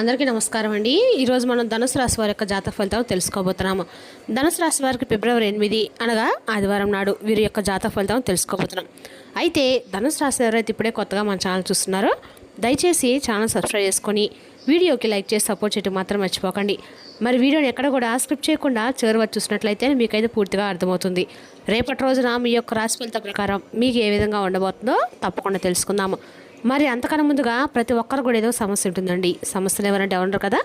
అందరికీ నమస్కారం అండి. ఈరోజు మనం ధనుసు రాశి వారి యొక్క జాతక ఫలితాలు తెలుసుకోబోతున్నాము. ధనుసు రాశి వారికి ఫిబ్రవరి ఎనిమిది అనగా ఆదివారం నాడు వీరి యొక్క జాతక ఫలితాలను తెలుసుకోబోతున్నాం. అయితే ధనుసు రాశి ఎవరైతే ఇప్పుడే కొత్తగా మన ఛానల్ చూస్తున్నారో దయచేసి ఛానల్ సబ్స్క్రైబ్ చేసుకొని వీడియోకి లైక్ చేసి సపోర్ట్ చేయడం మాత్రం మర్చిపోకండి. మరి వీడియోని ఎక్కడ కూడా స్క్రిప్ట్ చేయకుండా చివరి వరకు చూసినట్లయితే మీకైతే పూర్తిగా అర్థమవుతుంది. రేపటి రోజున మీ యొక్క రాశి ఫలిత ప్రకారం మీకు ఏ విధంగా ఉండబోతుందో తప్పకుండా తెలుసుకుందాము. మరి అంతకన్నా ముందుగా ప్రతి ఒక్కరు కూడా ఏదో సమస్య ఉంటుందండి. సమస్యలు ఎవరంటే ఉండరు కదా?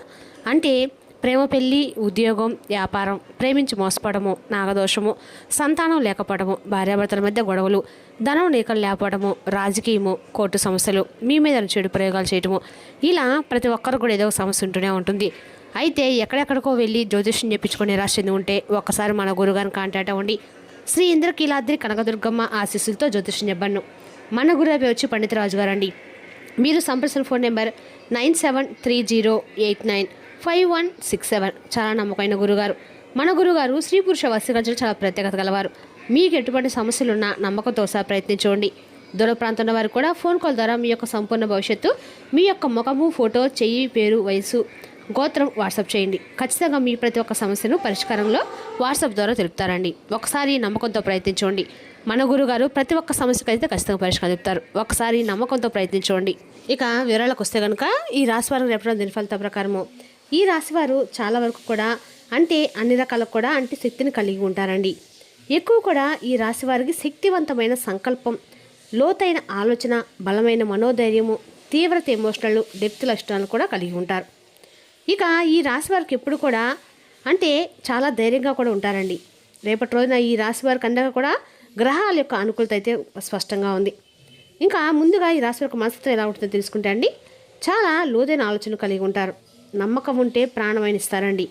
అంటే ప్రేమ పెళ్ళి ఉద్యోగం వ్యాపారం ప్రేమించి మోసపడము నాగదోషము సంతానం లేకపోవడము భార్యాభర్తల మధ్య గొడవలు ధనం నీకలు లేకపోవడము రాజకీయము కోర్టు సమస్యలు మీ మీద చెడు ప్రయోగాలు చేయటము ఇలా ప్రతి ఒక్కరు కూడా ఏదో ఒక సమస్య ఉంటూనే ఉంటుంది. అయితే ఎక్కడెక్కడికో వెళ్ళి జ్యోతిష్యం చెప్పించుకొని నిరాశ చెంది ఉంటే ఒక్కసారి మన గురుగారిని కాంటాక్ట్ అవ్వండి. శ్రీ ఇంద్రకీలాద్రి కనకదుర్గమ్మ ఆశీస్సులతో జ్యోతిష్యం చెప్పాను మన గురువు వచ్చి పండితరాజు గారు అండి మీరు సంప్రదించిన phone number nine seven three zero eight nine five one six seven. చాలా నమ్మకమైన గురుగారు. మన గురుగారు స్త్రీ పురుష వశీకరణలు చాలా ప్రత్యేకత గలవారు. మీకు ఎటువంటి సమస్యలున్నా నమ్మకంతో సహా ప్రయత్నించండి. దూర ప్రాంతంలో వారు కూడా ఫోన్ కాల్ ద్వారా మీ యొక్క సంపూర్ణ భవిష్యత్తు మీ యొక్క ముఖము ఫోటో చెయ్యి పేరు వయసు గోత్రం వాట్సాప్ చేయండి. ఖచ్చితంగా మీ ప్రతి ఒక్క సమస్యను పరిష్కారంలో వాట్సాప్ ద్వారా తెలుపుతారండి. ఒకసారి నమ్మకంతో ప్రయత్నించండి. మన గురుగారు ప్రతి ఒక్క సమస్యకు అయితే ఖచ్చితంగా పరిష్కారం చెప్తారు. ఒకసారి నమ్మకంతో ప్రయత్నించండి. ఇక వివరాలకు వస్తే కనుక ఈ రాశి వారికి రేపటి దీని ఫలిత ప్రకారము. ఈ రాశి వారు చాలా వరకు కూడా అంటే అన్ని రకాలకు కూడా అంటే శక్తిని కలిగి ఉంటారండి. ఎక్కువ కూడా ఈ రాశి వారికి శక్తివంతమైన సంకల్పం లోతైన ఆలోచన బలమైన మనోధైర్యము తీవ్రత ఎమోషనల్ డెప్త్ లక్షణాలు కూడా కలిగి ఉంటారు. ఇక ఈ రాశి వారికి ఎప్పుడు కూడా అంటే చాలా ధైర్యంగా కూడా ఉంటారండి. రేపటి రోజున ఈ రాశి వారికి అందరూ కూడా గ్రహాల యొక్క అనుకూలత అయితే స్పష్టంగా ఉంది. ఇంకా ముందుగా ఈ రాశి యొక్క మనస్తత్వం ఎలా ఉంటుందో తెలుసుకుంటే అండి చాలా లోతైన ఆలోచన కలిగి ఉంటారు. నమ్మకం ఉంటే ప్రాణమైన ఇస్తారండి.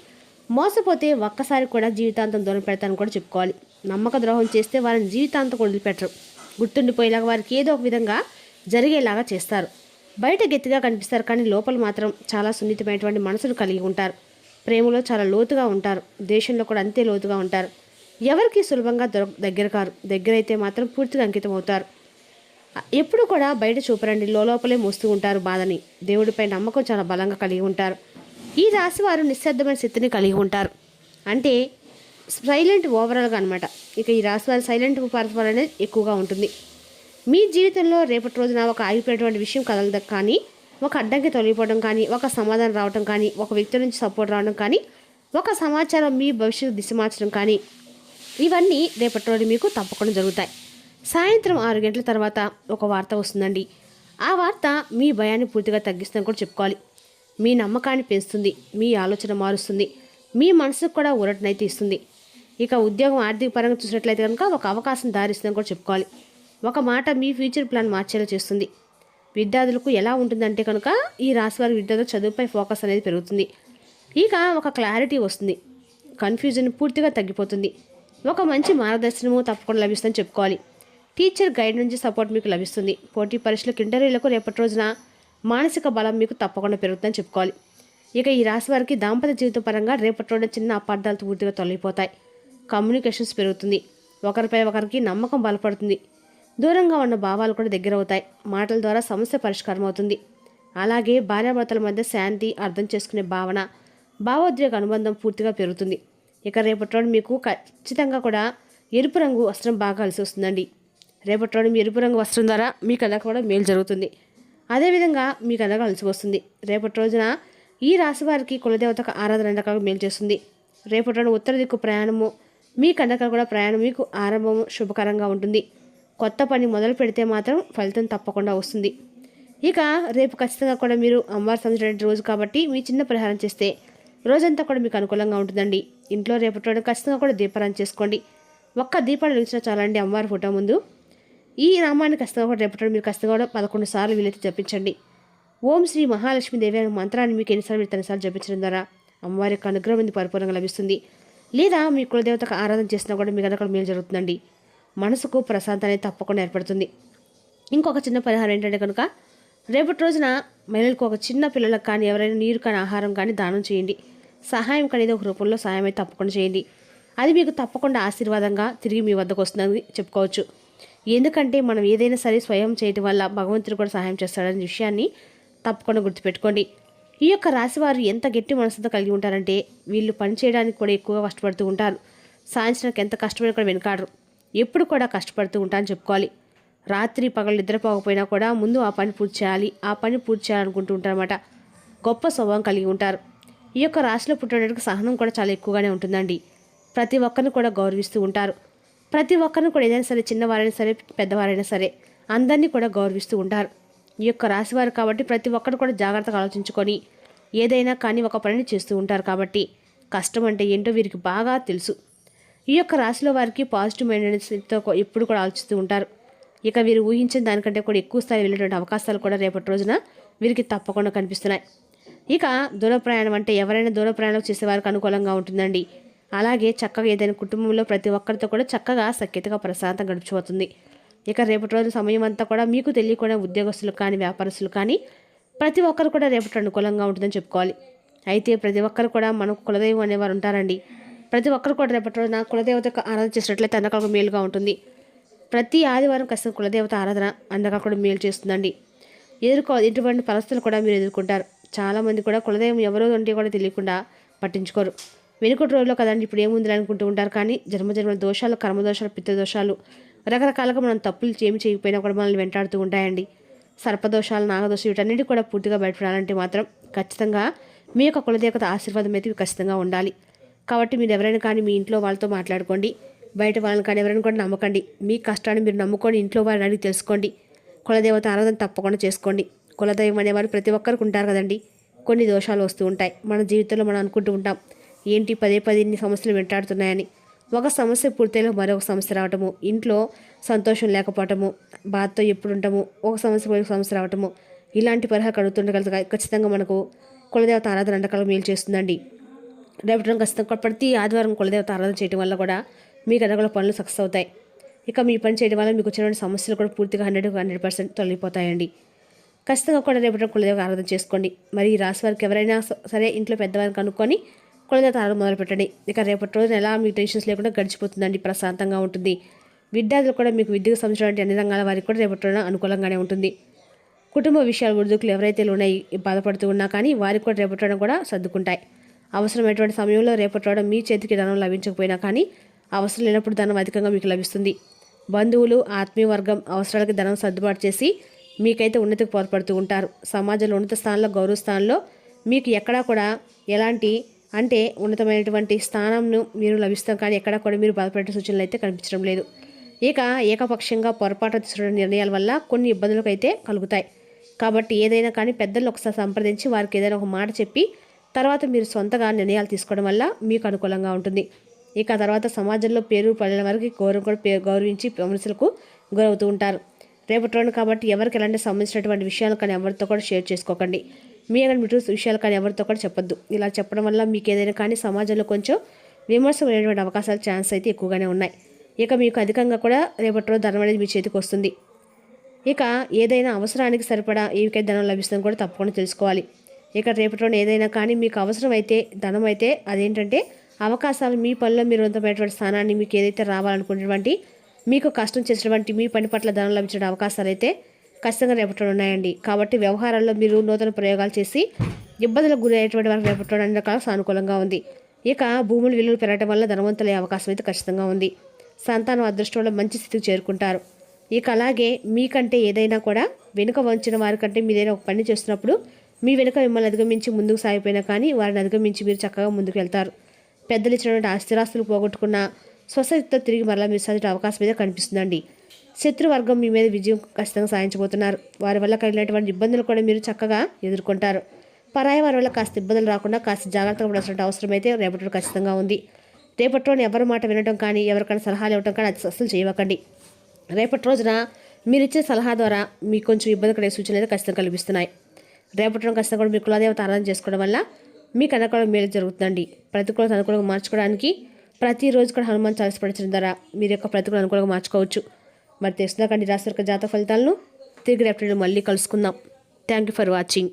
మోసపోతే ఒక్కసారి కూడా జీవితాంతం దూరం పెడతానని కూడా చెప్పుకోవాలి. నమ్మక ద్రోహం చేస్తే వారిని జీవితాంతం వదిలిపెట్టరు. గుర్తుండిపోయేలాగా వారికి ఏదో ఒక విధంగా జరిగేలాగా చేస్తారు. బయట గట్టిగా కనిపిస్తారు కానీ లోపల మాత్రం చాలా సున్నితమైనటువంటి మనసును కలిగి ఉంటారు. ప్రేమలో చాలా లోతుగా ఉంటారు. దేశంలో కూడా అంతే లోతుగా ఉంటారు. ఎవరికి సులభంగా దొర దగ్గర కారు దగ్గరైతే మాత్రం పూర్తిగా అంకితం అవుతారు ఎప్పుడు కూడా బయట చూపరండి లోపలే మోస్తూ ఉంటారు బాధని. దేవుడిపై నమ్మకం చాలా బలంగా కలిగి ఉంటారు. ఈ రాశి వారు నిశ్శబ్దమైన స్థితిని కలిగి ఉంటారు. అంటే సైలెంట్ ఓవరాల్గా అనమాట ఇక ఈ రాశి వారి సైలెంట్ పర్ఫార్ అనేది ఎక్కువగా ఉంటుంది. మీ జీవితంలో రేపటి రోజున ఒక ఆగిపోయేటువంటి విషయం కదలదు కానీ ఒక అడ్డంకి తొలగిపోవడం కానీ ఒక సమాధానం రావడం కానీ ఒక వ్యక్తి నుంచి సపోర్ట్ రావడం కానీ ఒక సమాచారం మీ భవిష్యత్తు దిశ మార్చడం కానీ ఇవన్నీ రేపటి రోజు మీకు తప్పకుండా జరుగుతాయి. సాయంత్రం ఆరు గంటల తర్వాత ఒక వార్త వస్తుందండి. ఆ వార్త మీ భయాన్ని పూర్తిగా తగ్గిస్తుందని కూడా చెప్పుకోవాలి. మీ నమ్మకాన్ని పెంచుతుంది మీ ఆలోచన మారుస్తుంది మీ మనసుకు కూడా ఊరటనైతే ఇస్తుంది. ఇక ఉద్యోగం ఆర్థిక పరంగా చూసినట్లయితే కనుక ఒక అవకాశం దారిస్తుందని కూడా చెప్పుకోవాలి. ఒక మాట మీ ఫ్యూచర్ ప్లాన్ మార్చేలా చేస్తుంది. విద్యార్థులకు ఎలా ఉంటుందంటే కనుక ఈ రాశి వారి విద్యార్థుల చదువుపై ఫోకస్ అనేది పెరుగుతుంది. ఇక ఒక క్లారిటీ వస్తుంది. కన్ఫ్యూజన్ పూర్తిగా తగ్గిపోతుంది. ఒక మంచి మార్గదర్శనము తప్పకుండా లభిస్తుందని చెప్పుకోవాలి. టీచర్ గైడ్ నుంచి సపోర్ట్ మీకు లభిస్తుంది. పోటీ పరీక్షలకు ఇంటర్వ్యూలకు రేపటి రోజున మానసిక బలం మీకు తప్పకుండా పెరుగుతుందని చెప్పుకోవాలి. ఇక ఈ రాశి వారికి దాంపత్య జీవితం పరంగా రేపటి రోజున చిన్న అపార్థాలు పూర్తిగా తొలగిపోతాయి. కమ్యూనికేషన్స్ పెరుగుతుంది. ఒకరిపై ఒకరికి నమ్మకం బలపడుతుంది. దూరంగా ఉన్న భావాలు కూడా దగ్గర అవుతాయి మాటల ద్వారా సమస్య పరిష్కారం అవుతుంది. అలాగే భార్యాభర్తల మధ్య శాంతి అర్థం చేసుకునే భావన భావోద్వేగ అనుబంధం పూర్తిగా పెరుగుతుంది. ఇక రేపటి రోజు మీకు ఖచ్చితంగా కూడా ఎరుపు రంగు వస్త్రం బాగా కలిసి వస్తుందండి. రేపటి రోజు మీ ఎరుపు రంగు వస్త్రం ద్వారా మీకు అలా కూడా మేలు జరుగుతుంది. అదేవిధంగా మీకు అలా కలిసి వస్తుంది. రేపటి రోజున ఈ రాశి వారికి కులదేవతకు ఆరాధన రకాలుగా మేలు చేస్తుంది. రేపటి రోజు ఉత్తర దిక్కు ప్రయాణము మీ కండక కూడా ప్రయాణం మీకు ఆరంభము శుభకరంగా ఉంటుంది. కొత్త పని మొదలు పెడితే మాత్రం ఫలితం తప్పకుండా వస్తుంది. ఇక రేపు ఖచ్చితంగా కూడా మీరు అమ్మవారు సంవత్సరం రోజు కాబట్టి మీ చిన్న పరిహారం చేస్తే రోజంతా కూడా మీకు అనుకూలంగా ఉంటుందండి. ఇంట్లో రేపటి రోజు ఖచ్చితంగా కూడా దీపారాధన చేసుకోండి. ఒక్క దీపాలు వెలిగించినా చాలండి అమ్మవారి ఫోటో ముందు. ఈ నామాన్ని ఖచ్చితంగా కూడా రేపటి రోజు మీరు ఖచ్చితంగా కూడా పదకొండు సార్లు వీలైతే జపించండి. ఓం శ్రీ మహాలక్ష్మి దేవి అనే మంత్రాన్ని మీకు ఎన్నిసార్లు మీరు తనసార్లు జపించడం ద్వారా అమ్మవారి యొక్క అనుగ్రహం మీకు పరిపూర్ణంగా లభిస్తుంది. లేదా మీ కులదేవతకు ఆరాధన చేసినా కూడా మీకు అక్కడ మేలు జరుగుతుందండి. మనసుకు ప్రశాంతత అనేది తప్పకుండా ఏర్పడుతుంది. ఇంకొక చిన్న పరిహారం ఏంటంటే కనుక రేపటి రోజున మహిళలకు ఒక చిన్న పిల్లలకు కానీ ఎవరైనా నీరు కానీ ఆహారం కానీ దానం చేయండి. సహాయం కనేది ఒక రూపంలో సహాయం అయితే తప్పకుండా చేయండి. అది మీకు తప్పకుండా ఆశీర్వాదంగా తిరిగి మీ వద్దకు వస్తుందని చెప్పుకోవచ్చు. ఎందుకంటే మనం ఏదైనా సరే స్వయం చేయటం వల్ల భగవంతుడు కూడా సహాయం చేస్తాడనే విషయాన్ని తప్పకుండా గుర్తుపెట్టుకోండి. ఈ యొక్క రాశి వారు ఎంత గట్టి మనసుతో కలిగి ఉంటారంటే వీళ్ళు పని చేయడానికి కూడా ఎక్కువగా కష్టపడుతూ ఉంటారు. సాయంత్రానికి ఎంత కష్టమైనా కూడా వెనకాడరు. ఎప్పుడు కూడా కష్టపడుతూ ఉంటారని చెప్పుకోవాలి. రాత్రి పగలు నిద్రపోకపోయినా కూడా ముందు ఆ పని పూర్తి చేయాలి. ఆ పని పూర్తి చేయాలనుకుంటూ ఉంటారన్నమాట. గొప్ప స్వభావం కలిగి ఉంటారు. ఈ యొక్క రాశిలో పుట్టడానికి సహనం కూడా చాలా ఎక్కువగానే ఉంటుందండి. ప్రతి ఒక్కరిని కూడా గౌరవిస్తూ ఉంటారు. ప్రతి ఒక్కరిని కూడా ఏదైనా సరే చిన్నవారైనా సరే పెద్దవారైనా సరే అందరినీ కూడా గౌరవిస్తూ ఉంటారు. ఈ యొక్క రాశివారు కాబట్టి ప్రతి ఒక్కరు కూడా జాగ్రత్తగా ఆలోచించుకొని ఏదైనా కానీ ఒక పనిని చేస్తూ ఉంటారు కాబట్టి కష్టం అంటే ఏంటో వీరికి బాగా తెలుసు. ఈ యొక్క రాశిలో వారికి పాజిటివ్ మైండెడ్స్తో ఎప్పుడు కూడా ఆలోచిస్తూ ఉంటారు. ఇక వీరు ఊహించిన దానికంటే కూడా ఎక్కువ స్థాయి వెళ్ళేటువంటి అవకాశాలు కూడా రేపటి రోజున వీరికి తప్పకుండా కనిపిస్తున్నాయి. ఇక దూర ప్రయాణం అంటే ఎవరైనా దూర ప్రయాణం చేసేవారికి అనుకూలంగా ఉంటుందండి. అలాగే చక్కగా ఏదైనా కుటుంబంలో ప్రతి ఒక్కరితో కూడా చక్కగా సఖ్యతగా ప్రశాంతం గడిచిపోతుంది. ఇక రేపటి రోజు సమయం అంతా కూడా మీకు తెలియకుండా ఉద్యోగస్తులు కానీ వ్యాపారస్తులు కానీ ప్రతి ఒక్కరు కూడా రేపటి అనుకూలంగా ఉంటుందని చెప్పుకోవాలి. అయితే ప్రతి ఒక్కరు కూడా మనకు కులదైవం అనేవారు ఉంటారండి. ప్రతి ఒక్కరు కూడా రేపటి రోజున కులదేవత ఆరాధన చేసినట్లయితే అందరికీ మేలుగా ఉంటుంది. ప్రతి ఆదివారం ఖచ్చితంగా కులదేవత ఆరాధన అందరికీ కూడా మేలు చేస్తుందండి. ఎదుర్కో ఎటువంటి పరిస్థితులు కూడా మీరు ఎదుర్కొంటారు. చాలామంది కూడా కులదైవం ఎవరో ఉంటే కూడా తెలియకుండా పట్టించుకోరు. వెనుకటి రోజుల్లో కదండి ఇప్పుడు ఏముంది అనుకుంటూ ఉంటారు. కానీ జన్మజన్మల దోషాలు కర్మదోషాలు పిత్తదోషాలు రకరకాలుగా మనం తప్పులు ఏమి చేయకపోయినా కూడా మనల్ని వెంటాడుతూ ఉంటాయండి. సర్పదోషాలు నాగదోషాలు వీటన్నిటి కూడా పూర్తిగా బయటపడాలంటే మాత్రం ఖచ్చితంగా మీ యొక్క కులదేవత ఆశీర్వాదం అయితే ఖచ్చితంగా ఉండాలి. కాబట్టి మీరు ఎవరైనా కానీ మీ ఇంట్లో వాళ్ళతో మాట్లాడుకోండి. బయట వాళ్ళని కానీ ఎవరైనా కూడా నమ్మకండి. మీ కష్టాన్ని మీరు నమ్ముకొని ఇంట్లో వారిని అడిగి తెలుసుకోండి. కులదేవత ఆరాధన తప్పకుండా చేసుకోండి. కులదైవం అనేవారు ప్రతి ఒక్కరికి ఉంటారు కదండి. కొన్ని దోషాలు వస్తూ ఉంటాయి. మన జీవితంలో మనం అనుకుంటూ ఉంటాం ఏంటి పదే పదే ఇన్ని సమస్యలు వెంటాడుతున్నాయని. ఒక సమస్య పూర్తయిలో మరొక సమస్య రావటము ఇంట్లో సంతోషం లేకపోవటము బాధతో ఎప్పుడు ఉంటాము ఒక సమస్య మరొక సమస్య రావటము ఇలాంటి పరిహారం కడుగుతుండగలదు ఖచ్చితంగా మనకు కులదేవత ఆరాధన అండకాలం మేలు చేస్తుందండి. రేపటి ఖచ్చితంగా ప్రతి ఆదివారం కులదేవత ఆరాధన చేయడం వల్ల కూడా మీకు అనుకున్న పనులు సక్సెస్ అవుతాయి. ఇక మీ పని చేయడం వల్ల మీకు వచ్చినటువంటి సమస్యలు కూడా పూర్తిగా హండ్రెడ్ హండ్రెడ్ పర్సెంట్ తొలగిపోతాయండి. ఖచ్చితంగా కూడా రేపటి కులదేవ ఆరాధన చేసుకోండి. మరి ఈ రాశి వారికి ఎవరైనా సరే ఇంట్లో పెద్దవారిని కనుక్కొని కులదేవత ఆరాధన మొదలు పెట్టండి. ఇక రేపటి రోజున ఎలా మీకు టెన్షన్స్ లేకుండా గడిచిపోతుందండి. ప్రశాంతంగా ఉంటుంది. విద్యార్థులు కూడా మీకు విద్యకు సంబంధించిన అన్ని రంగాల వారికి కూడా రేపటి రోజున అనుకూలంగానే ఉంటుంది. కుటుంబ విషయాలు ఒడిదుకులు ఎవరైతే ఉన్నాయి బాధపడుతూ ఉన్నా కానీ వారికి కూడా రేపటి రోజున కూడా సర్దుకుంటాయి. అవసరమైనటువంటి సమయంలో రేపటి రోజున మీ చేతికి ధనం లభించకపోయినా కానీ అవసరం లేనప్పుడు ధనం అధికంగా మీకు లభిస్తుంది. బంధువులు ఆత్మీయ వర్గం అవసరాలకి ధనం సర్దుబాటు చేసి మీకైతే ఉన్నతికి తోడ్పడుతూ ఉంటారు. సమాజంలో ఉన్నత స్థానంలో గౌరవ స్థానంలో మీకు ఎక్కడా కూడా ఎలాంటి అంటే ఉన్నతమైనటువంటి స్థానంను మీరు లభిస్తాం కానీ ఎక్కడా కూడా మీరు బాధపడే సూచనలు అయితే కనిపించడం లేదు. ఇక ఏకపక్షంగా పొరపాటు తీసుకున్న నిర్ణయాల వల్ల కొన్ని ఇబ్బందులకు అయితే కలుగుతాయి. కాబట్టి ఏదైనా కానీ పెద్దలు ఒకసారి సంప్రదించి వారికి ఏదైనా ఒక మాట చెప్పి తర్వాత మీరు సొంతగా నిర్ణయాలు తీసుకోవడం వల్ల మీకు అనుకూలంగా ఉంటుంది. ఇక తర్వాత సమాజంలో పేరు పడిన వారికి గౌరవం కూడా గౌరవించి మనుషులకు గురవుతూ ఉంటారు. రేపటి రోజున కాబట్టి ఎవరికి ఎలాంటి సంబంధించినటువంటి విషయాలు కానీ ఎవరితో కూడా షేర్ చేసుకోకండి. మీ కానీ మిటు విషయాలు కానీ ఎవరితో కూడా చెప్పొద్దు. ఇలా చెప్పడం వల్ల మీకు ఏదైనా కానీ సమాజంలో కొంచెం విమర్శమైనటువంటి అవకాశాలు ఛాన్స్ అయితే ఎక్కువగానే ఉన్నాయి. ఇక మీకు అధికంగా కూడా రేపటి రోజు ధనం అనేది మీ చేతికి వస్తుంది. ఇక ఏదైనా అవసరానికి సరిపడా ఏవికే ధనం లభిస్తుందని కూడా తప్పకుండా తెలుసుకోవాలి. ఇక రేపటి రోజున ఏదైనా కానీ మీకు అవసరం అయితే ధనం అయితే అదేంటంటే అవకాశాలు మీ పనిలో మీరు ఉన్నతమైనటువంటి స్థానాన్ని మీకు ఏదైతే రావాలనుకునేటువంటి మీకు కష్టం చేసినటువంటి మీ పని పట్ల ధనం లభించిన అవకాశాలు అయితే ఖచ్చితంగా రేపటి ఉన్నాయండి. కాబట్టి వ్యవహారాల్లో మీరు నూతన ప్రయోగాలు చేసి ఇబ్బందులకు గురయ్యేటువంటి వారికి రేపటి అన్ని రకాల సానుకూలంగా ఉంది. ఇక భూముల విలువలు పెరగడం వల్ల ధనవంతులయ్యే అవకాశం అయితే ఖచ్చితంగా ఉంది. సంతానం అదృష్టంలో మంచి స్థితికి చేరుకుంటారు. ఇక అలాగే మీకంటే ఏదైనా కూడా వెనుక వంచిన వారికంటే మీదైనా ఒక పని చేస్తున్నప్పుడు మీ వెనుక మిమ్మల్ని అధిగమించి ముందుకు సాగిపోయినా కానీ వారిని అధిగమించి మీరు చక్కగా ముందుకు వెళ్తారు. పెద్దలు ఇచ్చినటువంటి ఆస్తిరాస్తులు పోగొట్టుకున్న స్వశక్తితో తిరిగి మరలా మీరు సాధించే అవకాశం మీద కనిపిస్తుందండి. శత్రువర్గం మీ మీద విజయం ఖచ్చితంగా సాధించబోతున్నారు. వారి వల్ల కలిగినటువంటి ఇబ్బందులు కూడా మీరు చక్కగా ఎదుర్కొంటారు. పరాయి వారి వల్ల కాస్త ఇబ్బందులు రాకుండా కాస్త జాగ్రత్తగా ఉండాల్సిన అవసరం అయితే రేపటి ఖచ్చితంగా ఉంది. రేపటి రోజున ఎవరి మాట వినడం కానీ ఎవరికైనా సలహాలు ఇవ్వడం కానీ అది అస్సలు చేయవకండి. రేపటి రోజున మీరు ఇచ్చే సలహా ద్వారా మీకు కొంచెం ఇబ్బంది కలిగే సూచనలు అయితే ఖచ్చితంగా కల్పిస్తున్నాయి. రేపటి రోజు ఖచ్చితంగా కూడా మీ కులదేవత ఆరాధన చేసుకోవడం వల్ల మీకు అనుకూలం మేలు జరుగుతుందండి. ప్రతికూలత అనుకూలంగా మార్చుకోవడానికి ప్రతిరోజు కూడా హనుమాన్ చాలీస్ పడించడం ద్వారా మీరు యొక్క ప్రతికూల అనుకూలంగా మార్చుకోవచ్చు. మరి తెలుసుకుందాకండి రాశి యొక్క జాతక ఫలితాలను తిరిగి రేపటి మళ్ళీ కలుసుకుందాం. Thank you for watching